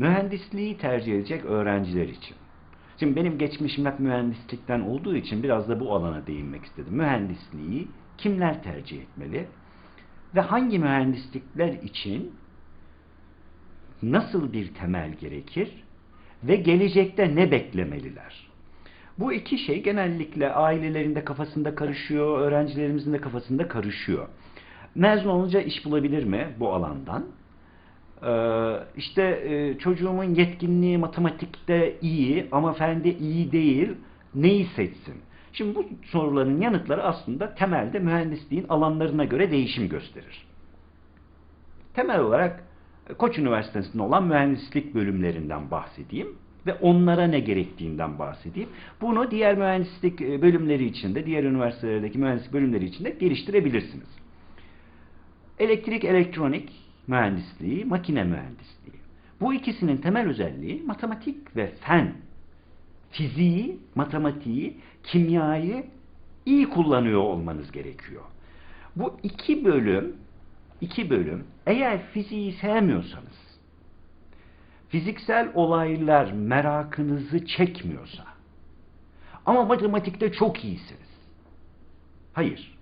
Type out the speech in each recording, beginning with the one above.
mühendisliği tercih edecek öğrenciler için. Şimdi benim geçmişim hep mühendislikten olduğu için biraz da bu alana değinmek istedim. Mühendisliği kimler tercih etmeli? Ve hangi mühendislikler için nasıl bir temel gerekir? Ve gelecekte ne beklemeliler? Bu iki şey genellikle ailelerinde kafasında karışıyor, öğrencilerimizin de kafasında karışıyor. Mezun olunca iş bulabilir mi bu alandan? Ee, işte e, çocuğumun yetkinliği matematikte iyi ama fende iyi değil, neyi seçsin? Şimdi bu soruların yanıtları aslında temelde mühendisliğin alanlarına göre değişim gösterir. Temel olarak Koç Üniversitesi'nde olan mühendislik bölümlerinden bahsedeyim ve onlara ne gerektiğinden bahsedeyim. Bunu diğer mühendislik e, bölümleri içinde, diğer üniversitelerdeki mühendislik bölümleri içinde geliştirebilirsiniz. Elektrik, elektronik mühendisliği, makine mühendisliği. Bu ikisinin temel özelliği matematik ve fen. Fiziği, matematiği, kimyayı iyi kullanıyor olmanız gerekiyor. Bu iki bölüm, iki bölüm eğer fiziği sevmiyorsanız fiziksel olaylar merakınızı çekmiyorsa ama matematikte çok iyisiniz. Hayır.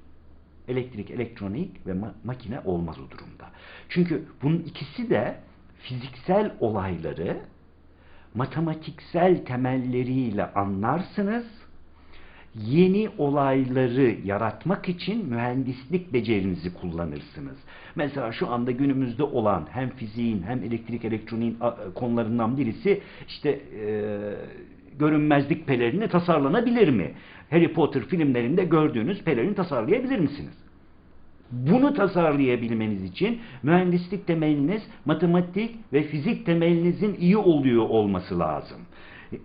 Elektrik, elektronik ve ma makine olmaz o durumda. Çünkü bunun ikisi de fiziksel olayları matematiksel temelleriyle anlarsınız. Yeni olayları yaratmak için mühendislik becerinizi kullanırsınız. Mesela şu anda günümüzde olan hem fiziğin hem elektrik elektroniğin konularından birisi işte e, görünmezlik pelerini tasarlanabilir mi? Harry Potter filmlerinde gördüğünüz pelerini tasarlayabilir misiniz? Bunu tasarlayabilmeniz için mühendislik temeliniz, matematik ve fizik temelinizin iyi oluyor olması lazım.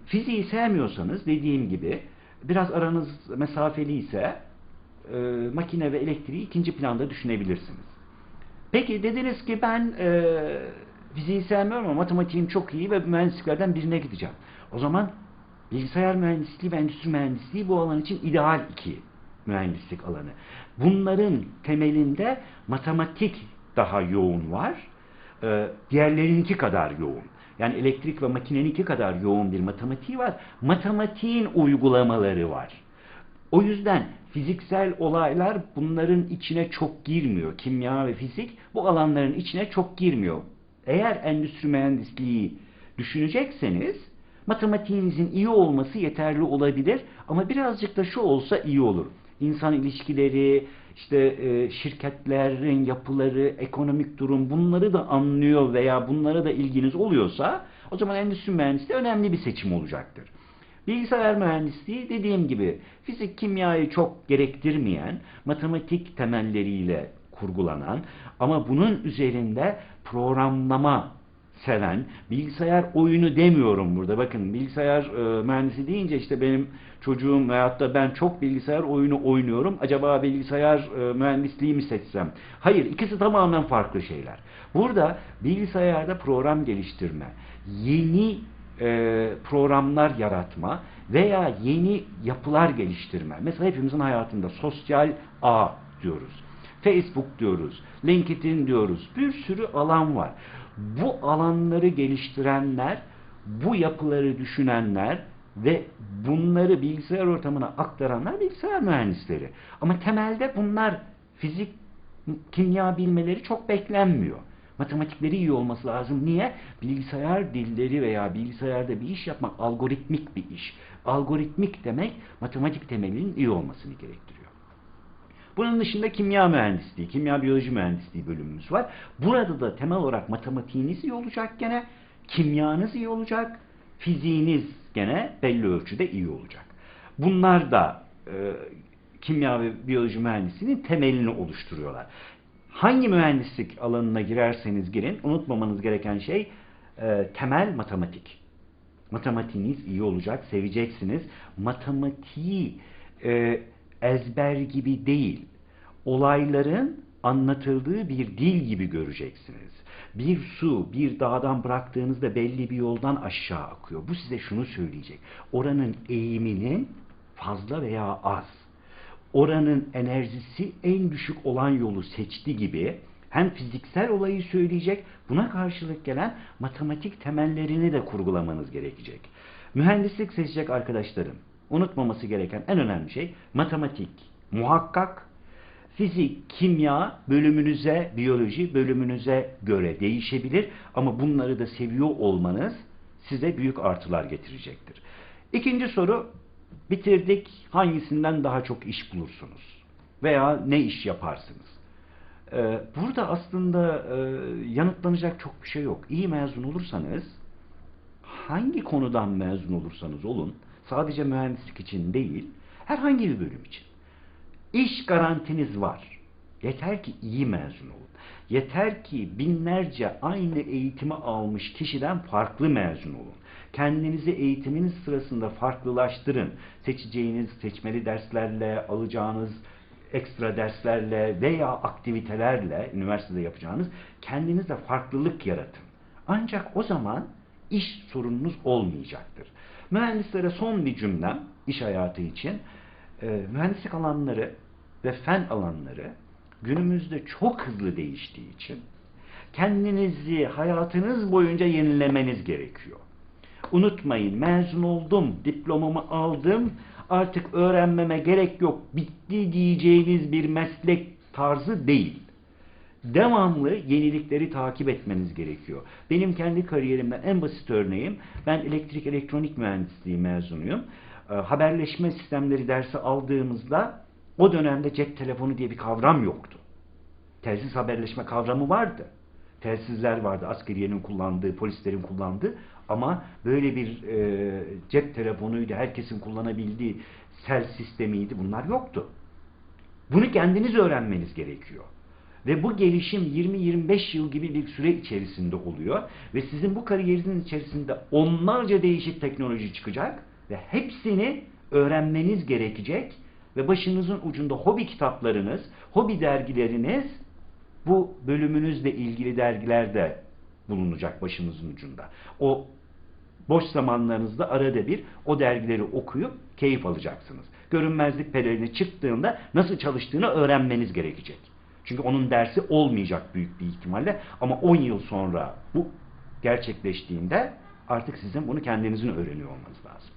Fiziği sevmiyorsanız dediğim gibi biraz aranız mesafeli ise e, makine ve elektriği ikinci planda düşünebilirsiniz. Peki dediniz ki ben e, fiziği sevmiyorum ama matematiğim çok iyi ve mühendisliklerden birine gideceğim. O zaman bilgisayar mühendisliği ve endüstri mühendisliği bu alan için ideal iki mühendislik alanı. Bunların temelinde matematik daha yoğun var. E, diğerlerininki kadar yoğun. Yani elektrik ve makineninki kadar yoğun bir matematiği var. Matematiğin uygulamaları var. O yüzden fiziksel olaylar bunların içine çok girmiyor. Kimya ve fizik bu alanların içine çok girmiyor. Eğer endüstri mühendisliği düşünecekseniz matematiğinizin iyi olması yeterli olabilir ama birazcık da şu olsa iyi olur. İnsan ilişkileri, işte e, şirketlerin yapıları, ekonomik durum bunları da anlıyor veya bunlara da ilginiz oluyorsa o zaman endüstri mühendisliği önemli bir seçim olacaktır. Bilgisayar mühendisliği dediğim gibi fizik kimyayı çok gerektirmeyen, matematik temelleriyle kurgulanan ama bunun üzerinde programlama seven, bilgisayar oyunu demiyorum burada. Bakın bilgisayar e, mühendisi deyince işte benim çocuğum veyahut da ben çok bilgisayar oyunu oynuyorum. Acaba bilgisayar e, mühendisliği mi seçsem? Hayır, ikisi tamamen farklı şeyler. Burada bilgisayarda program geliştirme, yeni e, programlar yaratma veya yeni yapılar geliştirme. Mesela hepimizin hayatında sosyal ağ diyoruz. Facebook diyoruz, LinkedIn diyoruz. Bir sürü alan var. Bu alanları geliştirenler, bu yapıları düşünenler ve bunları bilgisayar ortamına aktaranlar bilgisayar mühendisleri. Ama temelde bunlar fizik, kimya bilmeleri çok beklenmiyor. Matematikleri iyi olması lazım. Niye? Bilgisayar dilleri veya bilgisayarda bir iş yapmak algoritmik bir iş. Algoritmik demek matematik temelinin iyi olmasını gerektiriyor. Bunun dışında kimya mühendisliği, kimya biyoloji mühendisliği bölümümüz var. Burada da temel olarak matematiğiniz iyi olacak gene, kimyanız iyi olacak, fiziğiniz gene belli ölçüde iyi olacak. Bunlar da e, kimya ve biyoloji mühendisliğinin temelini oluşturuyorlar. Hangi mühendislik alanına girerseniz girin, unutmamanız gereken şey e, temel matematik. Matematiğiniz iyi olacak, seveceksiniz. Matematiği e, ezber gibi değil, olayların anlatıldığı bir dil gibi göreceksiniz. Bir su, bir dağdan bıraktığınızda belli bir yoldan aşağı akıyor. Bu size şunu söyleyecek. Oranın eğiminin fazla veya az. Oranın enerjisi en düşük olan yolu seçti gibi hem fiziksel olayı söyleyecek, buna karşılık gelen matematik temellerini de kurgulamanız gerekecek. Mühendislik seçecek arkadaşlarım, unutmaması gereken en önemli şey matematik, muhakkak, fizik, kimya bölümünüze, biyoloji bölümünüze göre değişebilir ama bunları da seviyor olmanız size büyük artılar getirecektir. İkinci soru, bitirdik, hangisinden daha çok iş bulursunuz? Veya ne iş yaparsınız? Ee, burada aslında e, yanıtlanacak çok bir şey yok. İyi mezun olursanız, hangi konudan mezun olursanız olun, sadece mühendislik için değil, herhangi bir bölüm için. İş garantiniz var. Yeter ki iyi mezun olun. Yeter ki binlerce aynı eğitimi almış kişiden farklı mezun olun. Kendinizi eğitiminiz sırasında farklılaştırın. Seçeceğiniz seçmeli derslerle, alacağınız ekstra derslerle veya aktivitelerle üniversitede yapacağınız kendinizde farklılık yaratın. Ancak o zaman iş sorununuz olmayacaktır. Mühendislere son bir cümlem iş hayatı için. E, mühendislik alanları ve fen alanları günümüzde çok hızlı değiştiği için kendinizi hayatınız boyunca yenilemeniz gerekiyor. Unutmayın mezun oldum, diplomamı aldım, artık öğrenmeme gerek yok, bitti diyeceğiniz bir meslek tarzı değil. Devamlı yenilikleri takip etmeniz gerekiyor. Benim kendi kariyerimden en basit örneğim, ben elektrik elektronik mühendisliği mezunuyum. E, haberleşme sistemleri dersi aldığımızda o dönemde cep telefonu diye bir kavram yoktu. Telsiz haberleşme kavramı vardı. Telsizler vardı, askeriyenin kullandığı, polislerin kullandığı ama böyle bir e, cep telefonuydu, herkesin kullanabildiği sel sistemiydi, bunlar yoktu. Bunu kendiniz öğrenmeniz gerekiyor. Ve bu gelişim 20-25 yıl gibi bir süre içerisinde oluyor. Ve sizin bu kariyerinizin içerisinde onlarca değişik teknoloji çıkacak ve hepsini öğrenmeniz gerekecek ve başınızın ucunda hobi kitaplarınız, hobi dergileriniz bu bölümünüzle ilgili dergilerde bulunacak başınızın ucunda. O boş zamanlarınızda arada bir o dergileri okuyup keyif alacaksınız. Görünmezlik pelerini çıktığında nasıl çalıştığını öğrenmeniz gerekecek. Çünkü onun dersi olmayacak büyük bir ihtimalle ama 10 yıl sonra bu gerçekleştiğinde artık sizin bunu kendinizin öğreniyor olmanız lazım.